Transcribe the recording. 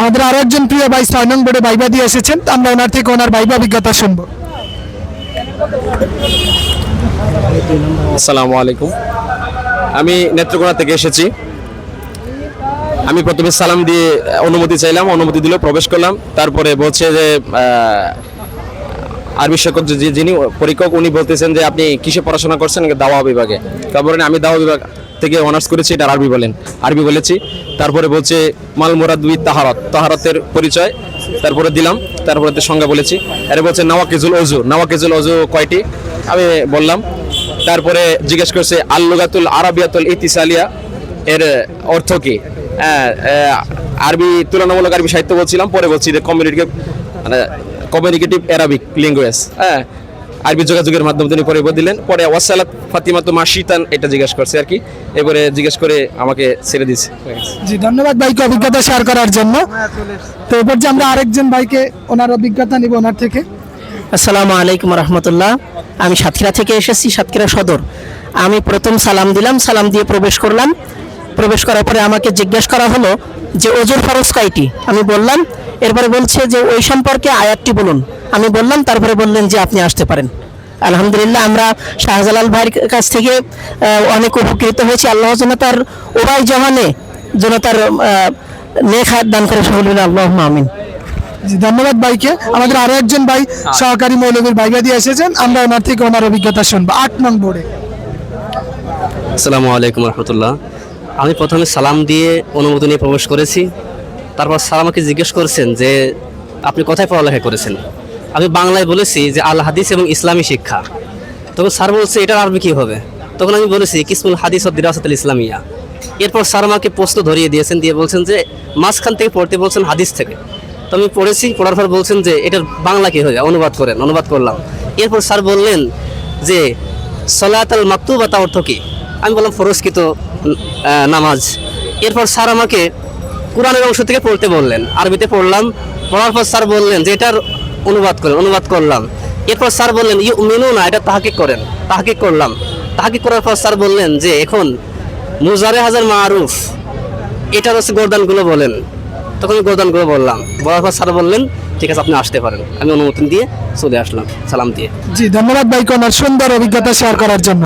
আমাদের আরও একজন প্রিয় ভাই ছয় নং বোর্ডে ভাইবা দিয়ে এসেছেন, আমরা ওনার থেকে ওনার ভাইবা অভিজ্ঞতা শুনব। আসসালামু আলাইকুম। আমি নেত্রকোনা থেকে এসেছি। আমি প্রথমে সালাম দিয়ে অনুমতি চাইলাম, অনুমতি দিল, প্রবেশ করলাম। তারপরে বলছে যে আরবি শিক্ষক যিনি পরীক্ষক, উনি বলতেছেন যে, আপনি কিসে পড়াশোনা করছেন? দাওয়া বিভাগে। তারপরে আমি দাওয়া বিভাগ থেকে অনার্স করেছি এটা আরবি বলেন। আরবি বলেছি। তারপরে বলছে মাল মোরাদ দুই তাহারত। তাহারতের পরিচয় তারপরে দিলাম তারপরে সংজ্ঞা বলেছি। এর বলছে নাওয়াকিজুল অজু নাওয়াকিজুল অজু কয়টি? আমি বললাম। তারপরে জিজ্ঞেস করছে আল্লুগাতুল আরাবিয়াতুল ইতিসালিয়া এর অর্থ কি? হ্যাঁ, আরবি তুলনামূলক আরবি সাহিত্য বলছিলাম পরে বলছি যে কমিউনিকেটিভ মানে কমিউনিকেটিভ অ্যারাবিক ল্যাঙ্গুয়েজ হ্যাঁ আরবি যোগাযোগের মাধ্যমে তিনি পরে দিলেন। পরে ওয়াসালাত ফাতিমা তো মাসিতান এটা জিজ্ঞেস করছে আর কি। এবারে জিজ্ঞেস করে আমাকে ছেড়ে দিয়েছে। জি ধন্যবাদ ভাইকে অভিজ্ঞতা শেয়ার করার জন্য। তো এবার যে আমরা আরেকজন ভাইকে ওনার অভিজ্ঞতা নিব ওনার থেকে। আসসালামু আলাইকুম রহমতুল্লাহ। আমি সাতক্ষীরা থেকে এসেছি সাতক্ষীরা সদর। আমি প্রথম সালাম দিলাম সালাম দিয়ে প্রবেশ করলাম। প্রবেশ করার পরে আমাকে জিজ্ঞেস করা হলো যে ওজোর ফরজ কয়টি? আমি বললাম এরপরে বলছে যে ওই সম্পর্কে আয়াতটি বলুন। আমি বললাম তারপরে বললেন যে আপনি আসতে পারেন। আলহামদুলিল্লাহ আমরা শাহজালাল ভাইয়ের কাছ থেকে অনেক উপকৃত হয়েছি। আল্লাহ যেন তার ওবাই জহানে যেন তার নেক হায়াত দান করে সকল আল্লাহ আমিন। জি ধন্যবাদ ভাইকে। আমাদের আরও একজন ভাই সহকারী মৌলবীর ভাইবা দিয়ে এসেছেন। আমরা ওনার থেকে ওনার অভিজ্ঞতা শুনব। আট নং বোর্ডে। আসসালামু আলাইকুম রহমতুল্লাহ। আমি প্রথমে সালাম দিয়ে অনুমতি নিয়ে প্রবেশ করেছি। তারপর স্যার আমাকে জিজ্ঞেস করেছেন যে আপনি কোথায় পড়ালেখা করেছেন? আমি বাংলায় বলেছি যে আল হাদিস এবং ইসলামী শিক্ষা। তখন স্যার বলছে এটার আরবি কী হবে তখন আমি বলেছি কিসমুল হাদিস ও দিরাসাতুল ইসলামিয়া। এরপর স্যার আমাকে প্রশ্ন ধরিয়ে দিয়েছেন দিয়ে বলছেন যে মাঝখান থেকে পড়তে বলছেন হাদিস থেকে। তো আমি পড়েছি পড়ার পর বলছেন যে এটার বাংলা কী হবে অনুবাদ করেন অনুবাদ করলাম। এরপর স্যার বললেন যে সলাত আল মাকতুবাতা অর্থ কী? আমি বললাম ফরজকৃত আহ, নামাজ। এরপর স্যার আমাকে কোরআনের অংশ থেকে পড়তে বললেন। আরবিতে পড়লাম পড়ার পর স্যার বললেন যে এটার অনুবাদ করেন, অনুবাদ করলাম। এরপর স্যার বললেন ইউ মিনু না এটা তাহাকে করেন। তাহাকে করলাম। তাহাকে করার পর স্যার বললেন যে, এখন মুজারে হাজার মারুফ এটার হচ্ছে গোরদানগুলো বলেন। তখন গোরদানগুলো বললাম। বলার পর স্যার বললেন, ঠিক আছে, আপনি আসতে পারেন। আমি অনুমতি দিয়ে চলে আসলাম। সালাম দিয়ে। জি, ধন্যবাদ ভাই ওনার সুন্দর অভিজ্ঞতা শেয়ার করার জন্য।